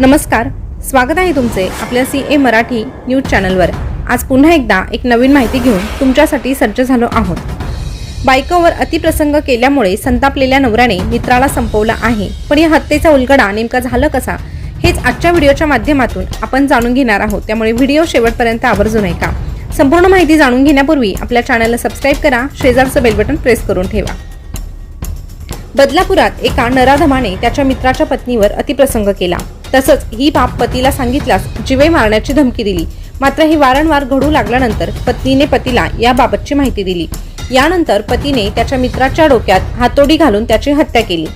नमस्कार स्वागत आहे तुमचे आपल्या सी ए मराठी न्यूज चॅनलवर. आज पुन्हा एकदा एक नवीन माहिती घेऊन तुमच्यासाठी सज्ज झालो आहोत. बायकोवर अतिप्रसंग केल्यामुळे संतापलेल्या नवऱ्याने मित्राला संपवला आहे. पण या हत्येचा उलगडा नेमका झालं कसा हेच आजच्या व्हिडिओच्या माध्यमातून आपण जाणून घेणार आहोत. त्यामुळे व्हिडिओ शेवटपर्यंत आवर्जून ऐका. संपूर्ण माहिती जाणून घेण्यापूर्वी आपल्या चॅनलला सबस्क्राईब करा शेजारचं बेल बटन प्रेस करून ठेवा. बदलापुरात एका नराधमाने त्याच्या मित्राच्या पत्नीवर अतिप्रसंग केला. तसंच ही बाब पतीला सांगितल्यास जिवे मारण्याची धमकी दिली. मात्र हे वारंवार घडू लागल्यानंतर पत्नीने पतीला याबाबतची माहिती दिली. यानंतर पतीने त्याच्या मित्राच्या डोक्यात हातोडी घालून त्याची हत्या केली.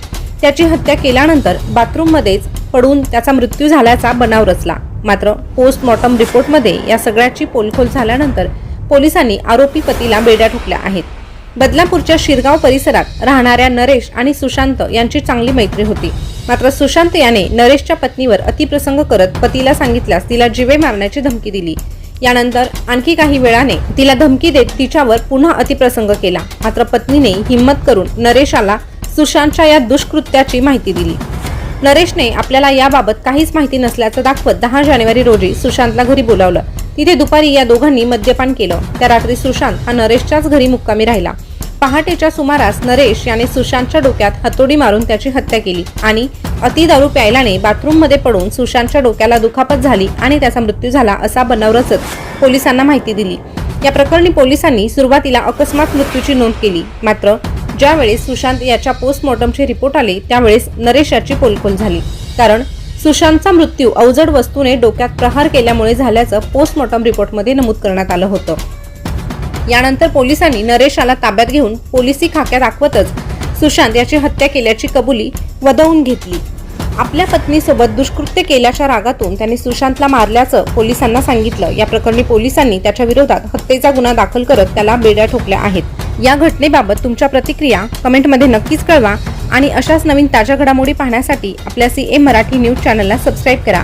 त्याची हत्या केल्यानंतर बाथरूममध्येच पडून त्याचा मृत्यू झाल्याचा बनाव रचला. मात्र पोस्टमॉर्टम रिपोर्टमध्ये या सगळ्याची पोलखोल झाल्यानंतर पोलिसांनी आरोपी पतीला बेड्या ठोकल्या आहेत. बदलापूरच्या शिरगाव परिसरात राहणाऱ्या नरेश आणि सुशांत यांची चांगली मैत्री होती. मात्र सुशांत याने नरेशच्या पत्नीवर अतिप्रसंग करत पतीला सांगितल्यास तिला जिवे मारण्याची धमकी दिली. यानंतर आणखी काही वेळाने तिला धमकी देत तिच्यावर पुन्हा अतिप्रसंग केला. मात्र पत्नीने हिंमत करून नरेशाला सुशांतच्या या दुष्कृत्याची माहिती दिली. नरेशने आपल्याला याबाबत काहीच माहिती नसल्याचं दाखवत दहा जानेवारी रोजी सुशांतला घरी बोलावलं. तिथे दुपारी या दोघांनी मद्यपान केलं. त्या रात्री सुशांत हा नरेशच्याच घरी मुक्कामी राहिला. पहाटेच्या सुमारास नरेश याने सुशांतच्या डोक्यात हतोडी मारून त्याची हत्या केली आणि अति दारू प्यायल्याने बाथरूममध्ये पडून सुशांतच्या डोक्याला दुखापत झाली आणि त्याचा मृत्यू झाला असा बनाव रचत पोलिसांना माहिती दिली. या प्रकरणी पोलिसांनी सुरुवातीला अकस्मात मृत्यूची नोंद केली. मात्र ज्यावेळेस सुशांत याच्या पोस्टमॉर्टमचे रिपोर्ट आले त्यावेळेस नरेश याची पोलखोल झाली. कारण सुशांतचा मृत्यू अवजड वस्तूने डोक्यात प्रहार केल्यामुळे झाल्याचं पोस्टमॉर्टम रिपोर्टमध्ये नमूद करण्यात आलं होतं. यानंतर पोलिसांनी नरेशाला ताब्यात घेऊन पोलिसी खाक्या दाखवतच सुशांत याची हत्या केल्याची कबुली वदवून घेतली. आपल्या पत्नीसोबत दुष्कृत्य केल्याच्या रागातून त्यांनी सुशांतला मारल्याचं पोलिसांना सांगितलं. या प्रकरणी पोलिसांनी त्याच्या विरोधात हत्येचा गुन्हा दाखल करत त्याला बेड्या ठोकल्या आहेत. या घटनेबाबत तुमच्या प्रतिक्रिया कमेंटमध्ये नक्कीच कळवा आणि अशाच नवीन ताज्या घडामोडी पाहण्यासाठी आपल्या सी ए मराठी न्यूज चॅनलला सबस्क्राईब करा.